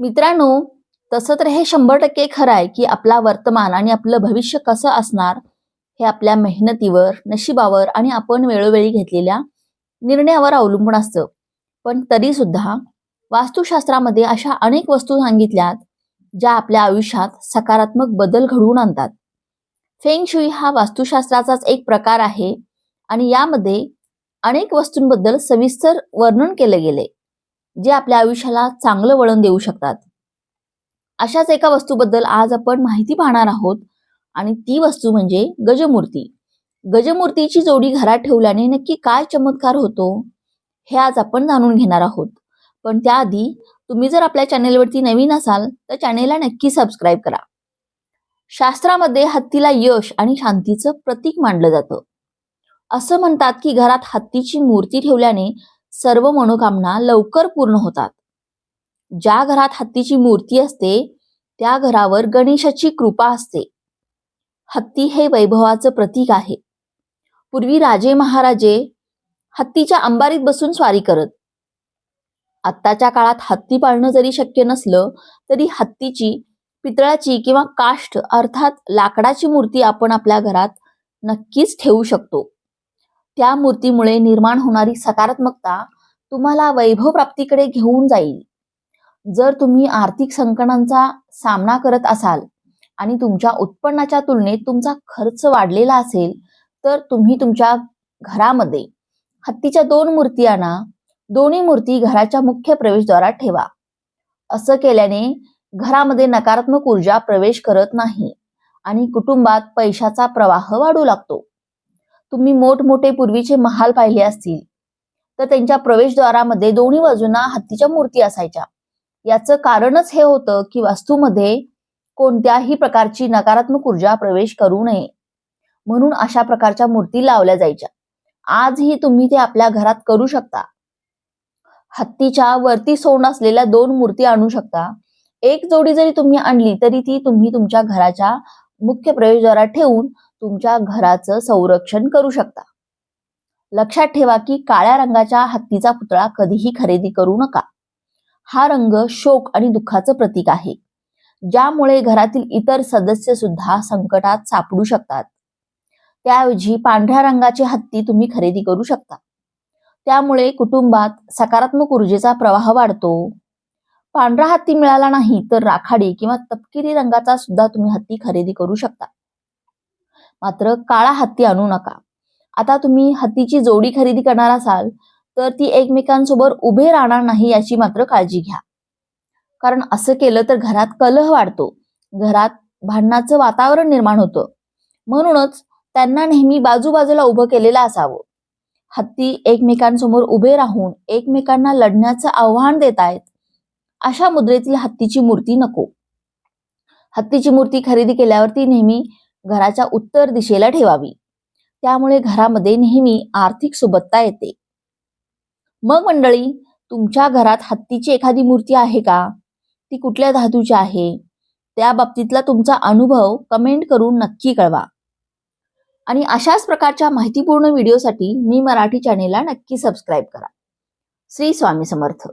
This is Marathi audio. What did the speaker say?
मित्रांनो तसं तर हे शंभर टक्के खरं आहे की आपला वर्तमान आणि आपलं भविष्य कसं असणार हे आपल्या मेहनतीवर नशिबावर आणि आपण वेळोवेळी घेतलेल्या निर्णयावर अवलंबून असतं. पण तरी सुद्धा वास्तुशास्त्रामध्ये अशा अनेक वस्तू सांगितल्यात ज्या आपल्या आयुष्यात सकारात्मक बदल घडवून आणतात. फेंग शुई हा वास्तुशास्त्राचाच एक प्रकार आहे आणि यामध्ये अनेक वस्तूंबद्दल सविस्तर वर्णन केलं गेले. जे आपल्या आयुष्याला चांगलं वळण देऊ शकतात. अशाच एका वस्तूबद्दल आज आपण माहिती पाहणार आहोत आणि ती वस्तू म्हणजे गजमूर्ती. गजमूर्तीची जोडी घरात ठेवल्याने नक्की काय चमत्कार होतो हे आज आपण जाणून घेणार आहोत. पण त्याआधी तुम्ही जर आपल्या चॅनेलवरती नवीन असाल तर चॅनेलला नक्की सबस्क्राईब करा. शास्त्रामध्ये हत्तीला यश आणि शांतीचं प्रतीक मानलं जातं. असं म्हणतात की घरात हत्तीची मूर्ती ठेवल्याने सर्व मनोकामना लवकर पूर्ण होतात. ज्या घरात हत्तीची मूर्ती असते त्या घरावर गणेशाची कृपा असते. हत्ती हे वैभवाचं प्रतीक आहे. पूर्वी राजे महाराजे हत्तीच्या अंबारीत बसून स्वारी करत. आत्ताच्या काळात हत्ती पाळणं जरी शक्य नसलं तरी हत्तीची पितळाची किंवा काष्ठ अर्थात लाकडाची मूर्ती आपण आपल्या घरात नक्कीच ठेवू शकतो. त्या मूर्तीमुळे निर्माण होणारी सकारात्मकता तुम्हाला वैभव प्राप्तीकडे घेऊन जाईल. जर तुम्ही आर्थिक संकटांचा सामना करत असाल आणि तुमच्या उत्पन्नाच्या तुलनेत तुमचा खर्च वाढलेला असेल तर तुम्ही तुमच्या घरामध्ये हत्तीच्या दोन मूर्ती आणा. दोन्ही मूर्ती घराच्या मुख्य प्रवेशद्वारात ठेवा. असं केल्याने घरामध्ये नकारात्मक ऊर्जा प्रवेश करत नाही आणि कुटुंबात पैशाचा प्रवाह वाढू लागतो. तुम्ही मोठमोठे पूर्वीचे महाल पाहिले असतील. तर त्यांच्या प्रवेशद्वारामध्ये दोन्ही बाजूंना हत्तीच्या मूर्ती असायच्या. याचं कारणच हे होतं की वास्तूमध्ये कोणत्याही प्रकारची नकारात्मक ऊर्जा प्रवेश करू नये. म्हणून अशा प्रकारच्या मूर्ती लावल्या जायच्या. आजही तुम्ही ते आपल्या घरात करू शकता. हत्तीच्या वरती सोंड असलेल्या दोन मूर्ती आणू शकता. एक जोडी जरी तुम्ही आणली तरी ती तुम्ही तुमच्या घराच्या मुख्य प्रवेशद्वारात ठेवून तुमच्या घराचं संरक्षण करू शकता. लक्षात ठेवा की काळ्या रंगाच्या हत्तीचा पुतळा कधीही खरेदी करू नका. हा रंग शोक आणि दुःखाचं प्रतीक आहे. ज्यामुळे घरातील इतर सदस्य सुद्धा संकटात सापडू शकतात. त्याऐवजी पांढऱ्या रंगाची हत्ती तुम्ही खरेदी करू शकता. त्यामुळे कुटुंबात सकारात्मक ऊर्जेचा प्रवाह वाढतो. पांढरा हत्ती मिळाला नाही तर राखाडी किंवा तपकिरी रंगाचा सुद्धा तुम्ही हत्ती खरेदी करू शकता. मात्र काळा हत्ती आणू नका. आता तुम्ही हत्तीची जोडी खरेदी करणार असाल तर ती एकमेकांसोबत उभे राहणार नाही याची मात्र काळजी घ्या. कारण असं केलं तर घरात कलह वाढतो. घरात भांडणाचं वातावरण निर्माण होतं. म्हणूनच त्यांना नेहमी बाजूबाजूला उभं केलेलं असावं. हत्ती एकमेकांसमोर उभे राहून एकमेकांना लढण्याचं आव्हान देत आहेत अशा मुद्रेतील हत्तीची मूर्ती नको. हत्तीची मूर्ती खरेदी केल्यावर ती नेहमी घराच्या उत्तर दिशेला ठेवावी. त्यामुळे घरामध्ये नेहमी आर्थिक सुबत्ता येते. मग मंडळी तुमच्या घरात हत्तीची एखादी मूर्ती आहे का? ती कुठल्या धातूची आहे? त्या बाबतीतला तुमचा अनुभव कमेंट करून नक्की कळवा. आणि अशाच प्रकारच्या माहितीपूर्ण व्हिडिओसाठी मी मराठी चॅनेलला नक्की सबस्क्राईब करा. श्री स्वामी समर्थ.